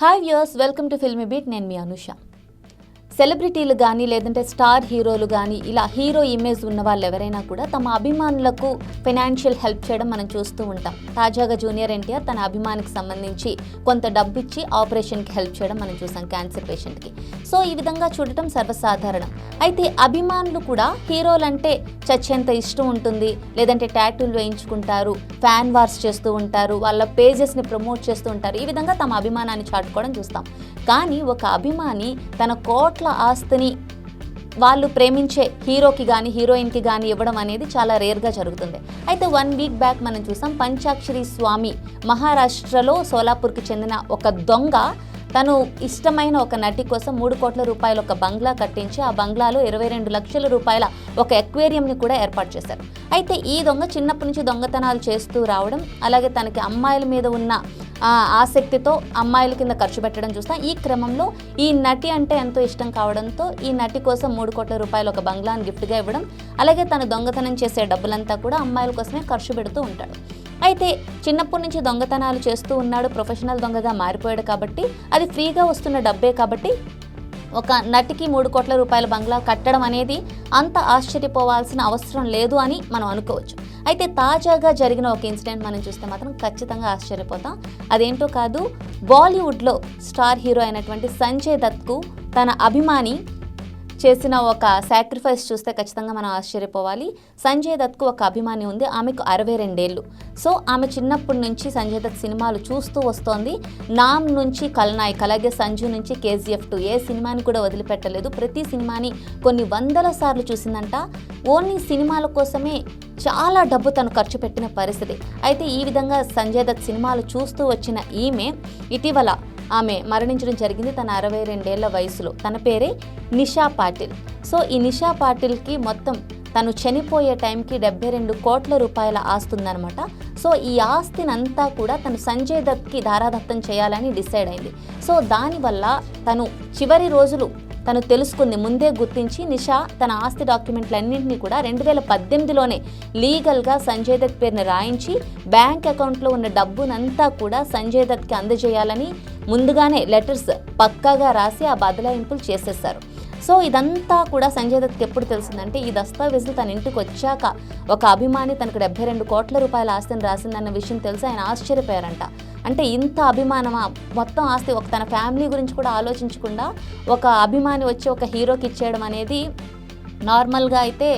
hi viewers welcome to Filmy Beat నేను మీ అనుష సెలబ్రిటీలు కానీ లేదంటే స్టార్ హీరోలు కానీ ఇలా హీరో ఇమేజ్ ఉన్న వాళ్ళు ఎవరైనా కూడా తమ అభిమానులకు ఫైనాన్షియల్ హెల్ప్ చేయడం మనం చూస్తూ ఉంటాం. తాజాగా జూనియర్ ఎన్టీఆర్ తన అభిమానికి సంబంధించి కొంత డబ్బు ఇచ్చి ఆపరేషన్కి హెల్ప్ చేయడం మనం చూసాం క్యాన్సర్ పేషెంట్కి. సో ఈ విధంగా చూడటం సర్వసాధారణం. అయితే అభిమానులు కూడా హీరోలంటే చచ్చేంత ఇష్టం ఉంటుంది లేదంటే ట్యాటూలు వేయించుకుంటారు ఫ్యాన్ వార్స్ చేస్తూ ఉంటారు వాళ్ళ పేజెస్ని ప్రమోట్ చేస్తూ ఉంటారు. ఈ విధంగా తమ అభిమానాన్ని చాటుకోవడం చూస్తాం. కానీ ఒక అభిమాని తన కోట్ల ఆస్తిని వాళ్ళు ప్రేమించే హీరోకి కానీ హీరోయిన్కి కానీ ఇవ్వడం అనేది చాలా రేర్గా జరుగుతుంది. అయితే వన్ వీక్ బ్యాక్ మనం చూసాం పంచాక్షరి స్వామి మహారాష్ట్రలో సోలాపూర్కి చెందిన ఒక దొంగ తను ఇష్టమైన ఒక నటి కోసం మూడు కోట్ల రూపాయల ఒక బంగ్లా కట్టించి ఆ బంగ్లాలో ఇరవై రెండు లక్షల రూపాయల ఒక ఎక్వేరియంని కూడా ఏర్పాటు చేశారు. అయితే ఈ దొంగ చిన్నప్పటి నుంచి దొంగతనాలు చేస్తూ రావడం అలాగే తనకి అమ్మాయిల మీద ఉన్న ఆసక్తితో అమ్మాయిల కింద ఖర్చు పెట్టడం చూస్తాం ఈ క్రమంలో ఈ నటి అంటే ఎంతో ఇష్టం కావడంతో ఈ నటి కోసం మూడు కోట్ల రూపాయలు ఒక బంగ్లాను గిఫ్ట్గా ఇవ్వడం అలాగే తను దొంగతనం చేసే డబ్బులంతా కూడా అమ్మాయిల కోసమే ఖర్చు పెడుతూ ఉంటాడు. అయితే చిన్నప్పటి నుంచి దొంగతనాలు చేస్తూ ఉన్నాడు ప్రొఫెషనల్ దొంగగా మారిపోయాడు కాబట్టి అది ఫ్రీగా వస్తున్న డబ్బే కాబట్టి ఒక నటికి మూడు కోట్ల రూపాయల బంగ్లా కట్టడం అనేది అంత ఆశ్చర్యపోవాల్సిన అవసరం లేదు అని మనం అనుకోవచ్చు. అయితే తాజాగా జరిగిన ఒక ఇన్సిడెంట్ మనం చూస్తే మాత్రం ఖచ్చితంగా ఆశ్చర్యపోతాం. అదేంటో కాదు బాలీవుడ్లో స్టార్ హీరో అయినటువంటి సంజయ్ దత్కు తన అభిమాని చేసిన ఒక సాక్రిఫైస్ చూస్తే ఖచ్చితంగా మనం ఆశ్చర్యపోవాలి. సంజయ్ దత్కు ఒక అభిమాని ఉంది. ఆమెకు అరవై రెండేళ్ళు. సో ఆమె చిన్నప్పటి నుంచి సంజయ్ దత్ సినిమాలు చూస్తూ వస్తోంది. నామ్ నుంచి కల్నాయక్ అలాగే సంజు నుంచి కేజీఎఫ్ టూ ఏ సినిమాని కూడా వదిలిపెట్టలేదు. ప్రతి సినిమాని కొన్ని వందల సార్లు చూసిందంట. ఓన్లీ సినిమాల కోసమే చాలా డబ్బు తను ఖర్చు పెట్టిన పరిస్థితి. అయితే ఈ విధంగా సంజయ్ దత్ సినిమాలు చూస్తూ వచ్చిన ఈమె ఇటీవల ఆమె మరణించడం జరిగింది తన అరవై రెండేళ్ళ వయసులో. తన పేరే నిషా పాటిల్. సో ఈ నిషా పాటిల్కి మొత్తం తను చనిపోయే టైంకి డెబ్బై రెండు కోట్ల రూపాయల ఆస్తి ఉందన్నమాట సో ఈ ఆస్తిని అంతా కూడా తను సంజయ్ దత్కి ధారాదత్తం చేయాలని డిసైడ్ అయింది. సో దానివల్ల తను చివరి రోజులు తను తెలుసుకుంది. ముందే గుర్తించి నిషా తన ఆస్తి డాక్యుమెంట్లన్నింటినీ కూడా రెండు వేల పద్దెనిమిదిలోనే లీగల్గా సంజయ్ దత్ పేరుని రాయించి బ్యాంక్ అకౌంట్లో ఉన్న డబ్బునంతా కూడా సంజయ్ దత్కి అందజేయాలని ముందుగానే లెటర్స్ పక్కాగా రాసి ఆ బదలాయింపులు చేసేసారు సో ఇదంతా కూడా సంజయ్ దత్కి ఎప్పుడు తెలిసిందంటే ఈ దస్తావేజులు తన ఇంటికి వచ్చాక ఒక అభిమాని తనకు డెబ్బై రెండు కోట్ల రూపాయల ఆస్తిని రాసిందన్న విషయం తెలిసి ఆయన ఆశ్చర్యపోయారంట. అంటే ఇంత అభిమానమా? మొత్తం ఆస్తి ఒక తన ఫ్యామిలీ గురించి కూడా ఆలోచించకుండా ఒక అభిమాని వచ్చి ఒక హీరోకి ఇచ్చేయడం అనేది నార్మల్గా అయితే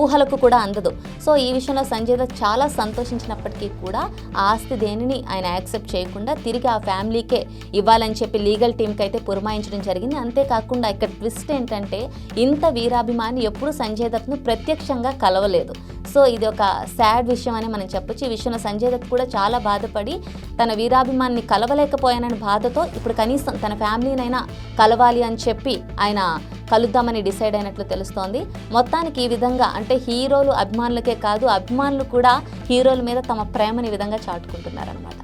ఊహలకు కూడా అందదు. సో ఈ విషయంలో సంజయ్ దత్ చాలా సంతోషించినప్పటికీ కూడా ఆ ఆస్తి దేనిని ఆయన యాక్సెప్ట్ చేయకుండా తిరిగి ఆ ఫ్యామిలీకే ఇవ్వాలని చెప్పి లీగల్ టీంకి అయితే పురమాయించడం జరిగింది. అంతేకాకుండా ఇక్కడ ట్విస్ట్ ఏంటంటే ఇంత వీరాభిమాని ఎప్పుడు సంజయ్ దత్ను ప్రత్యక్షంగా కలవలేదు. సో ఇది ఒక సాడ్ విషయం అని మనం చెప్పొచ్చు. ఈ విషయంలో సంజయ్ దత్ కూడా చాలా బాధపడి తన వీరాభిమాన్ని కలవలేకపోయానని బాధతో ఇప్పుడు కనీసం తన ఫ్యామిలీనైనా కలవాలి అని చెప్పి ఆయన కలుద్దామని డిసైడ్ అయినట్లు తెలుస్తోంది. మొత్తానికి ఈ విధంగా అంటే హీరోలు అభిమానులకే కాదు అభిమానులు కూడా హీరోల మీద తమ ప్రేమని ఈ విధంగా చాటుకుంటున్నారనమాట